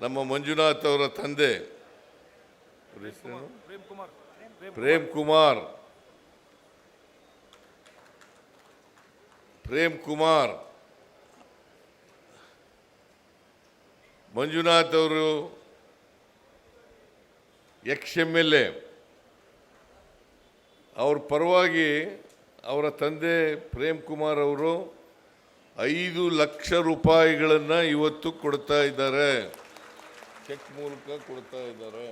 ನಮ್ಮ ಮಂಜುನಾಥ್ ಅವರ ತಂದೆ. ಪ್ರೇಮ್ ಕುಮಾರ್. ಪ್ರೇಮ್ ಕುಮಾರ್. ಮಂಜುನಾಥ್ ಅವರು ಎಕ್ಸ್ ಎಂ ಎಲ್ ಎ. ಅವ್ರ ಪರವಾಗಿ ಅವರ ತಂದೆ ಪ್ರೇಮ್ ಕುಮಾರ್ ಅವರು ಐದು ಲಕ್ಷ ರೂಪಾಯಿಗಳನ್ನು ಇವತ್ತು ಕೊಡ್ತಾ ಇದ್ದಾರೆ. ಚೆಕ್ ಮೂಲಕ ಕೊಡ್ತಾ ಇದ್ದಾರೆ.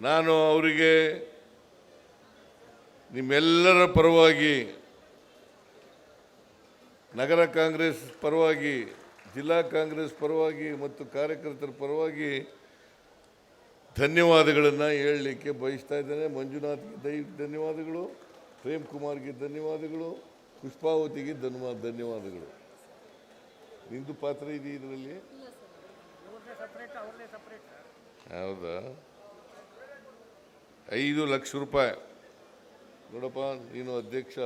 ನಾನು ಅವರಿಗೆ ನಿಮ್ಮೆಲ್ಲರ ಪರವಾಗಿ, ನಗರ ಕಾಂಗ್ರೆಸ್ ಪರವಾಗಿ, ಜಿಲ್ಲಾ ಕಾಂಗ್ರೆಸ್ ಪರವಾಗಿ ಮತ್ತು ಕಾರ್ಯಕರ್ತರ ಪರವಾಗಿ ಧನ್ಯವಾದಗಳನ್ನು ಹೇಳಲಿಕ್ಕೆ ಬಯಸ್ತಾ ಇದ್ದೇನೆ. ಮಂಜುನಾಥ್ಗೆ ಧನ್ಯವಾದಗಳು ಪ್ರೇಮ್ ಕುಮಾರ್ಗೆ ಧನ್ಯವಾದಗಳು, ಪುಷ್ಪಾವತಿಗೆ ಧನ್ಯವಾದ, ಧನ್ಯವಾದಗಳು. ನಿಂದು ಪಾತ್ರ ಇದೆ ಇದರಲ್ಲಿ? ಹೌದಾ? ಐದು ಲಕ್ಷ ರೂಪಾಯಿ. ನೋಡಪ್ಪ ನೀನು ಅಧ್ಯಕ್ಷ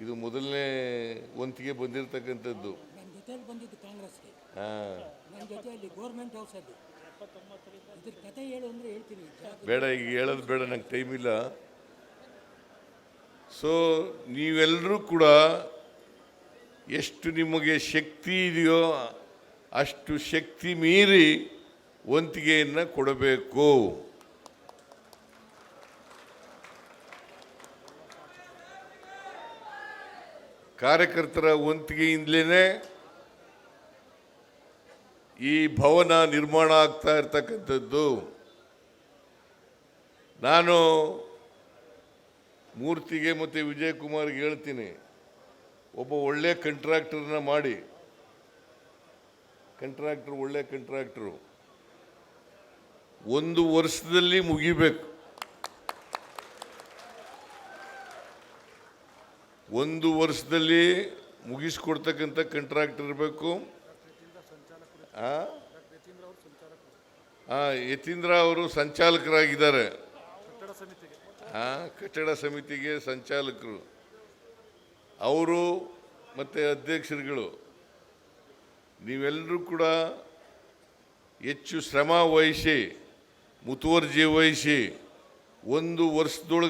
ಇದು ಮೊದಲನೇ ವಂತಿಗೆ ಬಂದಿರತಕ್ಕಂಥದ್ದು. ನನ್ನ ಜೊತೆಲಿ ಬಂದಿದ್ದು ಕಾಂಗ್ರೆಸ್ಗೆ. ಹಾಂ. ನನ್ನ ಜೊತೆಯಲ್ಲಿ ಗೋರ್ಮೆಂಟ್ ಹೌಸಲ್ಲಿ ಇದ್ರ ಕತೆ ಹೇಳು ಅಂದರೆ ಹೇಳ್ತೀನಿ. ಬೇಡ ಈಗ ಹೇಳೋದು ಬೇಡ ನಂಗೆ ಟೈಮ್ ಇಲ್ಲ. ಸೊ ನೀವೆಲ್ಲರೂ ಕೂಡ ಎಷ್ಟು ನಿಮಗೆ ಶಕ್ತಿ ಇದೆಯೋ ಅಷ್ಟು ಶಕ್ತಿ ಮೀರಿ ಒಂತಿಗೆಯನ್ನು ಕೊಡಬೇಕು. ಕಾರ್ಯಕರ್ತರ ವಂತಿಗೆಯಿಂದಲೇ ಈ ಭವನ ನಿರ್ಮಾಣ ಆಗ್ತಾ ಇರ್ತಕ್ಕಂಥದ್ದು. ನಾನು ಮೂರ್ತಿಗೆ ಮತ್ತು ವಿಜಯ್ ಕುಮಾರ್ಗೆ ಹೇಳ್ತೀನಿ, ಒಬ್ಬ ಒಳ್ಳೆಯ ಕಂಟ್ರಾಕ್ಟರ್ನ ಮಾಡಿ. ಕಂಟ್ರಾಕ್ಟರ್ ಒಳ್ಳೆ ಕಂಟ್ರಾಕ್ಟ್ರು ಒಂದು ವರ್ಷದಲ್ಲಿ ಮುಗಿಬೇಕು. ಒಂದು ವರ್ಷದಲ್ಲಿ ಮುಗಿಸ್ಕೊಡ್ತಕ್ಕಂಥ ಕಂಟ್ರಾಕ್ಟರ್ ಇರಬೇಕು. ಹಾಂ ಯತೀಂದ್ರ ಅವರು ಸಂಚಾಲಕರಾಗಿದ್ದಾರೆ. ಆ, ಕಟ್ಟಡ ಸಮಿತಿಗೆ ಸಂಚಾಲಕರು. ಅವರು ಮತ್ತು ಅಧ್ಯಕ್ಷರುಗಳು. ನೀವೆಲ್ಲರೂ ಕೂಡ ಹೆಚ್ಚು ಶ್ರಮ ವಹಿಸಿ ಮುತುವರ್ಜಿ ವಹಿಸಿ ಒಂದು ವರ್ಷದೊಳಗೆ